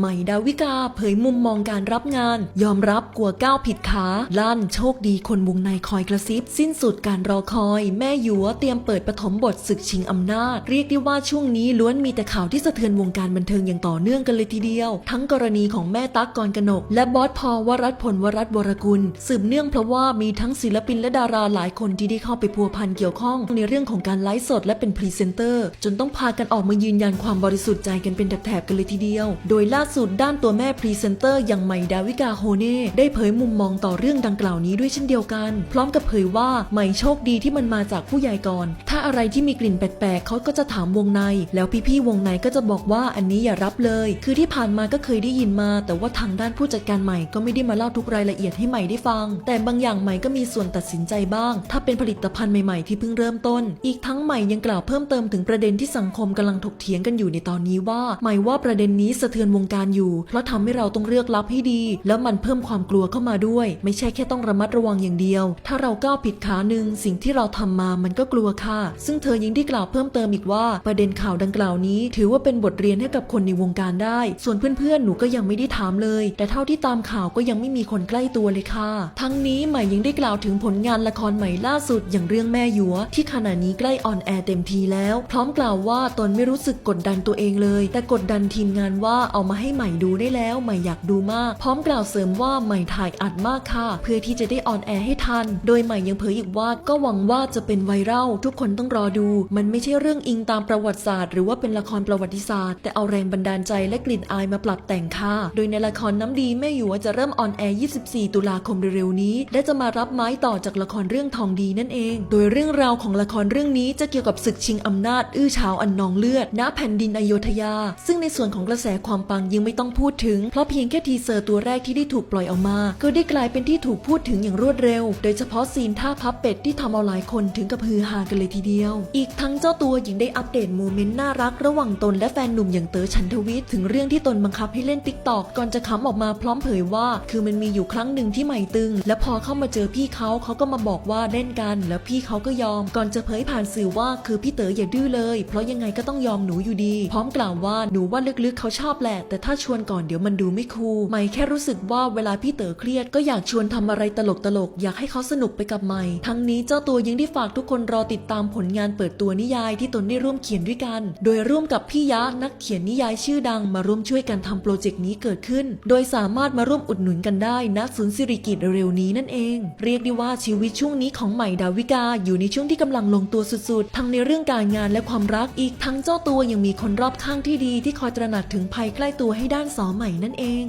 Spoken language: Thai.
ใหม่ดาวิกาเผยมุมมองการรับงาน ยอมรับกลัวก้าวผิดขา ลั่นโชคดีคนวงในคอยกระซิบ สิ้นสุดการรอคอย แม่หยัวเตรียมเปิดปฐมบทศึกชิงอำนาจ เรียกได้ว่าช่วงนี้ล้วนมีแต่ข่าวที่สะเทือนวงการบันเทิงอย่างต่อเนื่องกันเลยทีเดียว ทั้งกรณีของแม่ตั๊กกรกนก และบอสพอวรัตพลวรัตน์วรกุล สืบเนื่องเพราะว่ามีทั้งศิลปินและดาราหลายคนที่ได้เข้าไปพัวพันเกี่ยวข้อง ในเรื่องของการไลฟ์สดและเป็นพรีเซนเตอร์ จนต้องพากันออกมายืนยันความบริสุทธิ์ใจกันเป็นแถบๆกันเลยทีเดียว โดยล่าสุดด้านตัวแม่พรีเซนเตอร์อย่างใหม่ดาวิกาโฮเน่ได้เผยมุมมองต่อเรื่องดังกล่าวนี้ด้วยเช่นเดียวกัน พร้อมกับเผยว่าใหม่โชคดีที่มันมาจากผู้ใหญ่ก่อน ถ้าอะไรที่มีกลิ่นแปลกๆเขาก็จะถามวงใน แล้วพี่ๆวงในก็จะบอกว่าอันนี้อย่ารับเลย คือที่ผ่านมาก็เคยได้ยินมา แต่ว่าทางด้านผู้จัดการใหม่ก็ไม่ได้มาเล่าทุกรายละเอียดให้ใหม่ได้ฟัง แต่บางอย่างใหม่ก็มีส่วนตัดสินใจบ้าง ถ้าเป็นผลิตภัณฑ์ใหม่ๆที่เพิ่งเริ่มต้น อีกทั้งใหม่ยังกล่าวเพิ่มเติมถึงประเด็นที่สังคมกำลังถกเถียงกันอยู่ในตอนนี้ว่าใหม่ว่าประเด็นนี้สะเทือนวงการอยู่ เพราะทำให้เราต้องเลือกรับให้ดี แล้วมันเพิ่มความกลัวเข้ามาด้วย ไม่ใช่แค่ต้องระมัดระวังอย่างเดียว ถ้าเราก้าวผิดขาหนึ่งสิ่งที่เราทำมามันก็กลัวค่ะ ซึ่งเธอยังได้กล่าวเพิ่มเติมอีกว่า ประเด็นข่าวดังกล่าวนี้ ถือว่าเป็นบทเรียนให้กับคนในวงการได้ ส่วนเพื่อนๆหนูก็ยังไม่ได้ถามเลย แต่เท่าที่ตามข่าวก็ยังไม่มีคนใกล้ตัวเลยค่ะ ทั้งนี้ใหม่ยังได้กล่าวถึงผลงานละครใหม่ล่าสุดอย่างเรื่องแม่หยัว ที่ขณะนี้ใกล้ออนแอร์เต็มทีแล้ว พร้อมกล่าวว่าตนไม่รู้สึกกดดันตัวเองเลย แต่กดดันทีมงานว่าเอามาให้ให้ใหม่ดูได้แล้วใหม่อยากดูมาก พร้อมกล่าวเสริมว่าใหม่ถ่ายอัดมากค่ะ เพื่อที่จะได้ออนแอร์ให้ทัน โดยใหม่ยังเผยอีกว่าก็หวังว่าจะเป็นไวรัลทุกคนต้องรอดู มันไม่ใช่เรื่องอิงตามประวัติศาสตร์ หรือว่าเป็นละครประวัติศาสตร์ แต่เอาแรงบันดาลใจและกลิ่นอายมาปรับแต่งค่ะ โดยในละครน้ำดีแม่หยัวจะเริ่มออนแอร์ 24 ตุลาคมเร็วๆนี้ และจะมารับไม้ต่อจากละครเรื่องทองดีนั่นเอง โดยเรื่องราวของละครเรื่องนี้จะเกี่ยวกับศึกชิงอำนาจ อื้อฉาวอันนองเลือดณแผ่นดินอโยธยา ซึ่งในส่วนของกระแสความปังยังไม่ต้องพูดถึง เพราะเพียงแค่ทีเซอร์ตัวแรกที่ได้ถูกปล่อยออกมา ก็ได้กลายเป็นที่ถูกพูดถึงอย่างรวดเร็ว โดยเฉพาะซีนท่าพับเป็ดที่ทำเอาหลายคนถึงกับฮือฮากันเลยทีเดียว อีกทั้งเจ้าตัวยังได้อัปเดตโมเมนต์น่ารักระหว่างตนและแฟนหนุ่มอย่างเต๋อชันทวิทย์ถึงเรื่องที่ตนบังคับให้เล่นติ๊กตอกก่อนจะค้ำออกมาพร้อมเผยว่า คือมันมีอยู่ครั้งหนึ่งที่ใหม่ตึง และพอเข้ามาเจอพี่เขาเขาก็มาบอกว่าเล่นกัน แล้วพี่เขาก็ยอม ก่อนจะเผยผ่านสื่อว่าคือพี่เต๋ออย่าดื้อเลย เพราะยังไงก็ต้องยอมหนูอยู่ดี พร้อมกล่าวว่าหนูว่าลึกๆเขาชอบแหละแต่ถ้าชวนก่อนเดี๋ยวมันดูไม่คูลใหม่แค่รู้สึกว่าเวลาพี่เต๋อเครียดก็อยากชวนทำอะไรตลกๆอยากให้เขาสนุกไปกับใหม่ทั้งนี้เจ้าตัวยังได้ฝากทุกคนรอติดตามผลงานเปิดตัวนิยายที่ตนได้ร่วมเขียนด้วยกัน โดยร่วมกับพี่ยะนักเขียนนิยายชื่อดังมาร่วมช่วยกันทำโปรเจกต์นี้เกิดขึ้น โดยสามารถมาร่วมอุดหนุนกันได้ณศูนย์สิริกิตเร็วนี้นั่นเอง เรียกได้ว่าชีวิตช่วงนี้ของใหม่ดาวิกาอยู่ในช่วงที่กำลังลงตัวสุดๆ ทั้งในเรื่องการงานและความรักอีกทั้งเจ้าตัวยังมีคนรอบข้างที่ดีที่คอยตระหนักถึงภัยใกล้ตัวให้ด้านสอใหม่นั่นเอง